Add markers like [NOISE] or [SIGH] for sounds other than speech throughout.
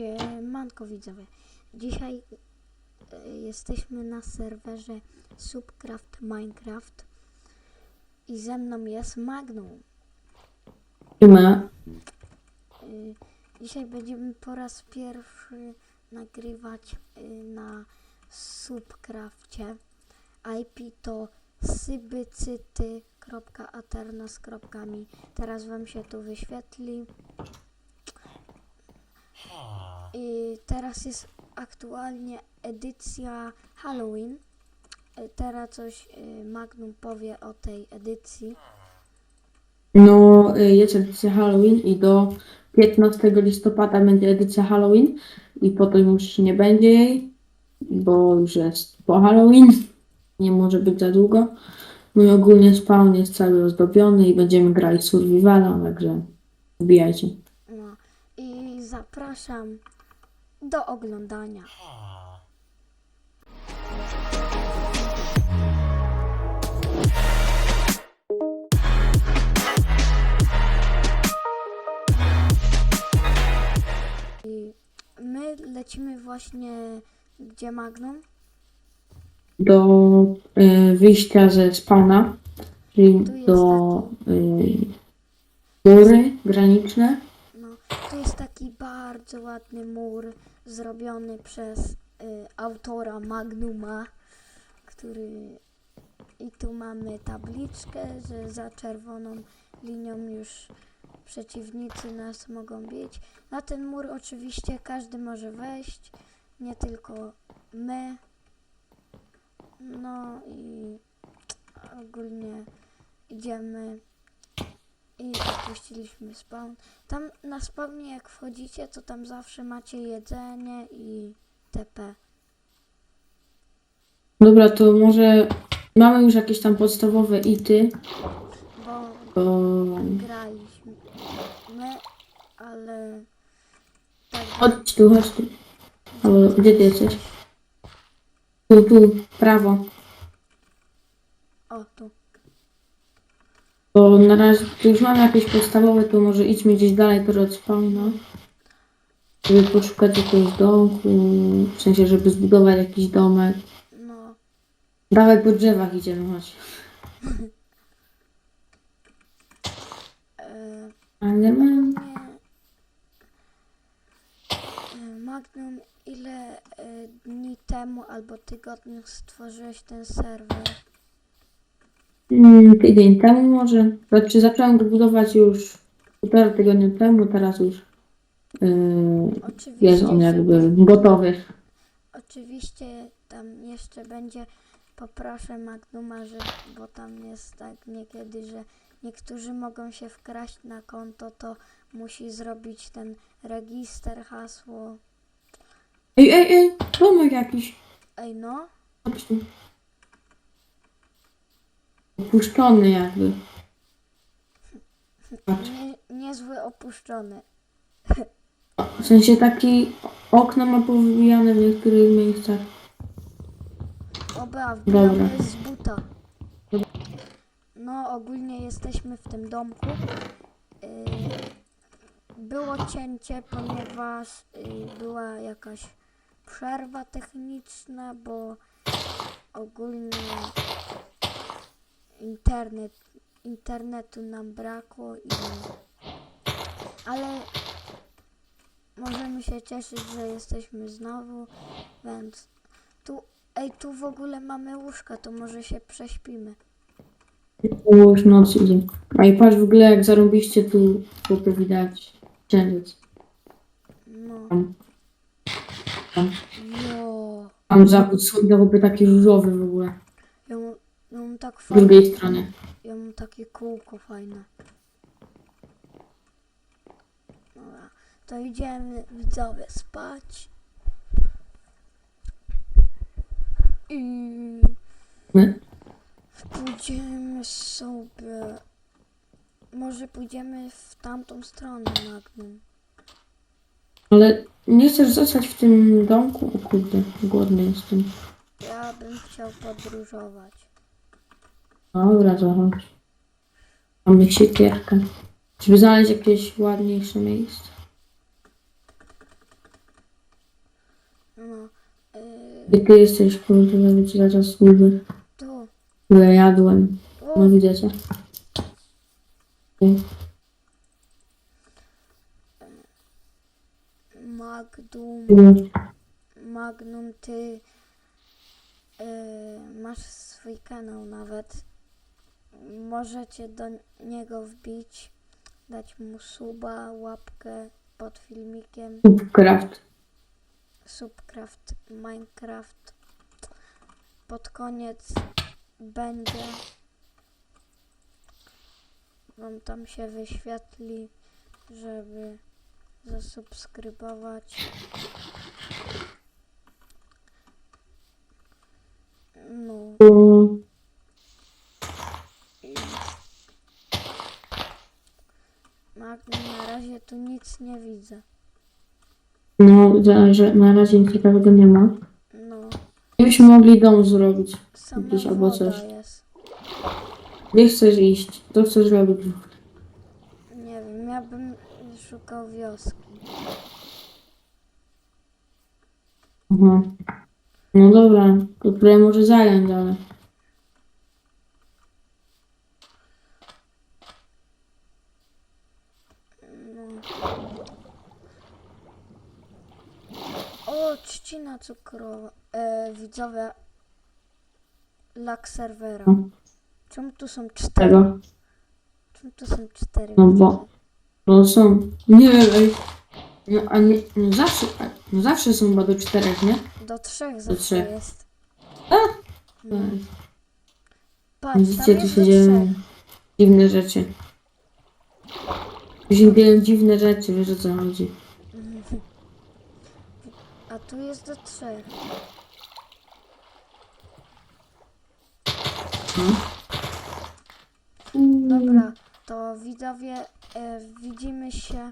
Siemanko widzowie. Dzisiaj e, jesteśmy na serwerze Subcraft Minecraft i ze mną jest Magnum. Ma. Y, Dzisiaj będziemy po raz pierwszy nagrywać y, na Subcrafcie. IP to sybycyty.aternos.mi. Teraz wam się tu wyświetli. I teraz jest aktualnie edycja Halloween. Y, Teraz coś y, Magnum powie o tej edycji. No, y, jest edycja Halloween i do 15 listopada będzie edycja Halloween i potem już nie będzie jej, bo już jest po Halloween. Nie może być za długo. No i ogólnie spawn jest cały ozdobiony i będziemy grać survivala, także wbijajcie. Zapraszam do oglądania. I my lecimy właśnie gdzie Magnum? Do y, wyjścia ze spawna, czyli Tu jest do y, góry graniczne. No, to jest bardzo ładny mur zrobiony przez y, autora Magnuma, który i tu mamy tabliczkę, że za czerwoną linią już przeciwnicy nas mogą bić. Na ten mur oczywiście każdy może wejść, nie tylko my. No i ogólnie idziemy i opuściliśmy spawn. Tam na spawnie jak wchodzicie, to tam zawsze macie jedzenie i TP. Dobra, to może mamy już jakieś tam podstawowe ity, Bo bo graliśmy my, ale tak Chodź tu, chodź tu. Albo gdzie ty jesteś? Tu, tu, prawo. o tu. Bo na razie tu już mamy jakieś podstawowe, to może idźmy gdzieś dalej teraz od spawna. Żeby poszukać jakiegoś domku, w sensie, żeby zbudować jakiś domek. No, Dawaj po drzewach idziemy, chodź. e, Ale mam... E, Magnum, ile e, dni temu albo tygodniu stworzyłeś ten serwer? Mm, tydzień temu może. Znaczy zacząłem go budować już półtora tygodnia temu, teraz już yy, Oczywiście, jest on jakby gotowy. Oczywiście tam jeszcze będzie, poproszę Magnuma, że, bo tam jest tak niekiedy, że niektórzy mogą się wkraść na konto, to musi zrobić ten register, hasło. Ej, ej, ej, domek jakiś. Ej no, Chodź tu. Opuszczony jakby. Patrz. nie, niezły opuszczony. W sensie taki okna ma powybijane w niektórych miejscach. Oba, Dobra. wbijamy z buta. No, ogólnie jesteśmy w tym domku. Yy, było cięcie, ponieważ yy, była jakaś przerwa techniczna, bo ogólnie internet, internetu nam brakło i ale możemy się cieszyć, że jesteśmy znowu, więc tu, ej, tu w ogóle mamy łóżka, to może się prześpimy. Już noc idzie. A i patrz w ogóle jak zarobiście tu chłopie widać księżyc. No, Tam, tam, jo, tam zachód słońca taki różowy w ogóle. ja mam, ja mam tak Z fajne, drugiej strony. ja mam takie kółko fajne. Dobra, to idziemy widzowie spać. I My? pójdziemy sobie, może pójdziemy w tamtą stronę Magnum. Ale nie chcesz zostać w tym domku? O kurde, głodny jestem. Ja bym chciał podróżować. Dobra, zachodź. Mamy siekierkę. Żeby znaleźć jakieś ładniejsze miejsce. No. Yy, Gdzie ty jesteś, kurde, nawet lata służby. tu. Ile jadłem. O, No? Magnum. Mm. Magnum, ty yy, masz swój kanał nawet. Możecie do niego wbić, dać mu suba, łapkę pod filmikiem. Subcraft. Subcraft Minecraft. Pod koniec będzie wam tam się wyświetli, żeby zasubskrybować. No O, i Magnum tu nic nie widzę. No, że na razie nic ciekawego nie ma. No, Byśmy mogli dom zrobić. sama Jakiś albo woda coś. jest. Gdzie chcesz iść? Co chcesz robić? Nie wiem, ja bym szukał wioski. Aha. No dobra, to trochę może zająć, ale... No. O, trzcina cukrowa. E, widzowie. Lak serwera. No. Czemu tu są cztery? Tego? Czemu tu są cztery? No bo-? No są. Nie ej. No, a nie, no zawsze, a- no zawsze są chyba do czterech, nie? Do trzech zawsze trzech. jest. A! No. Tak. Patrz, tam Widzicie, tu jest się do dzieją trzech. dziwne rzeczy. Tu się dzieją dziwne rzeczy, wiesz o co chodzi. Tu jest do trzech. Dobra, to widzowie, e, widzimy się,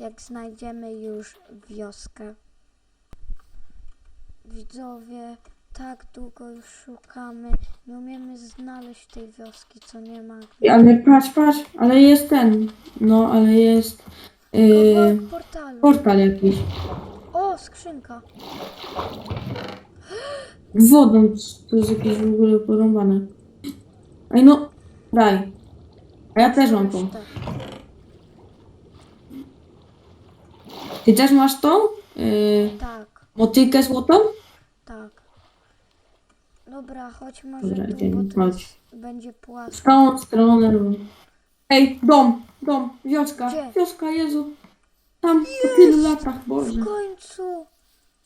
jak znajdziemy już wioskę. Widzowie, tak długo już szukamy, nie umiemy znaleźć tej wioski, co nie ma. Ale patrz, patrz, ale jest ten. No, ale jest yy, portalu. portal jakiś. O, skrzynka. Wodą, to jest jakieś w ogóle porąbane. Ej no, daj. A ja też mam tą. Tak. Ty też masz tą? Yy, Tak, motykę złotą? tak. Dobra, chodź może Dobra, tu, idziemy, bo tu chodź. będzie płasko. Z tą stronę. Ej, dom, dom, wioska, Gdzie? wioska, Jezu. Tam, po tylu latach, Boże. W końcu,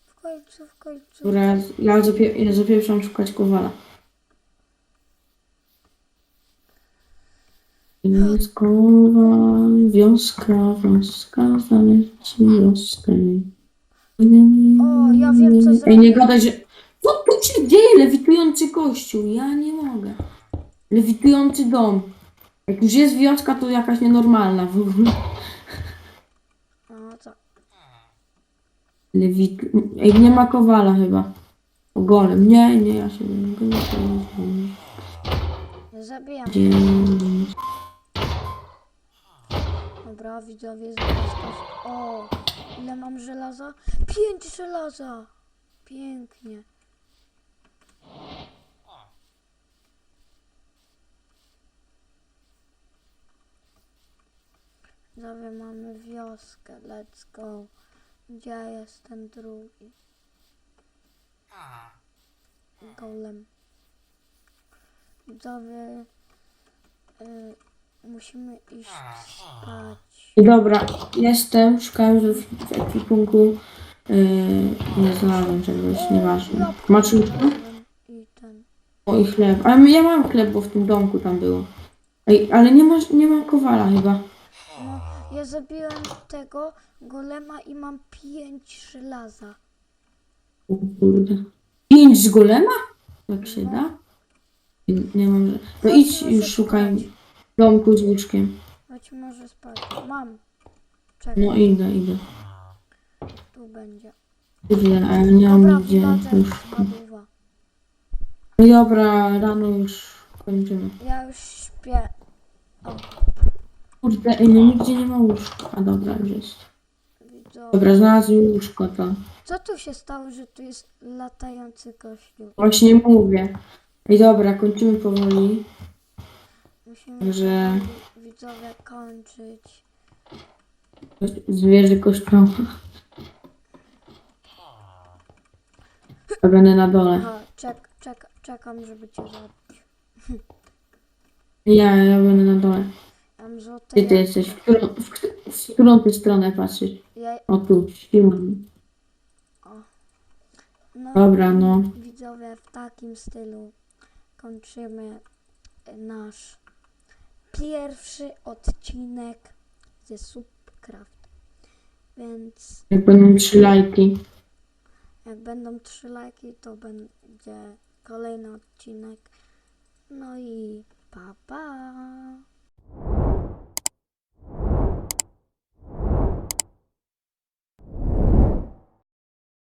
w końcu, w końcu. Dobra, ja, ja, zapie, ja zapieprzam szukać kowala. Jest kowal, wioska, wioska, zaleci wioskę. O, ja wiem, co Ej, nie zrobię. gadaj, że... Co tu się dzieje? Lewitujący kościół, ja nie mogę. Lewitujący dom. Jak już jest wioska, to jakaś nienormalna w [LAUGHS] ogóle. O, co? Lewit... Ej, nie ma kowala chyba. O golem. Nie, nie, ja się nie mogę. Zabijam. Gdzie... Dobra, widzowie, coś. O, ile mam żelaza? Pięć żelaza! Pięknie. Widzowie, mamy wioskę. Let's go. Gdzie jest ten drugi? Golem. Widzowie, y, musimy iść spać. Dobra, jestem. Szukałem że w, w ekwipunku. Yy, nie znalazłem czegoś, nieważne. jabłko Masz I ten. O i chleb. Ale ja mam chleb, bo w tym domku tam było. Ej, ale nie ma, nie ma kowala chyba. No, ja zabiłem tego golema i mam pięć żelaza. O kurde. Pięć z golema? Jak się da? Nie, mam. No idź już szukaj domku z łóżkiem. Chodź może spać. Mam. Czekaj, No idę, idę. tu będzie. Kurde, a ja nie mam Dobra, wchodzę. łóżka. Ładowa. No dobra, rano już kończymy. Ja już śpię. O, Kurde, ej, no nigdzie nie ma łóżka. A dobra, już jest. widzowie. Dobra, znalazłem łóżko to. Co tu się stało, że tu jest latający kościół? Właśnie mówię. I dobra, kończymy powoli. Musimy Że- widzowie kończyć. Zwierzę kosztowa. Ja będę na dole. Aha, czek, czek, czekam, żeby cię zabić. Ja, ja będę na dole. Mam złote Gdzie ty jabłko. jesteś? W którą, w, w którą ty stronę patrzysz? Ja, O tu, siłą. no, Dobra, no. Widzowie, w takim stylu kończymy nasz pierwszy odcinek ze Subcraft. Więc Jak będą trzy lajki. jak będą trzy lajki, to będzie kolejny odcinek. No i pa pa!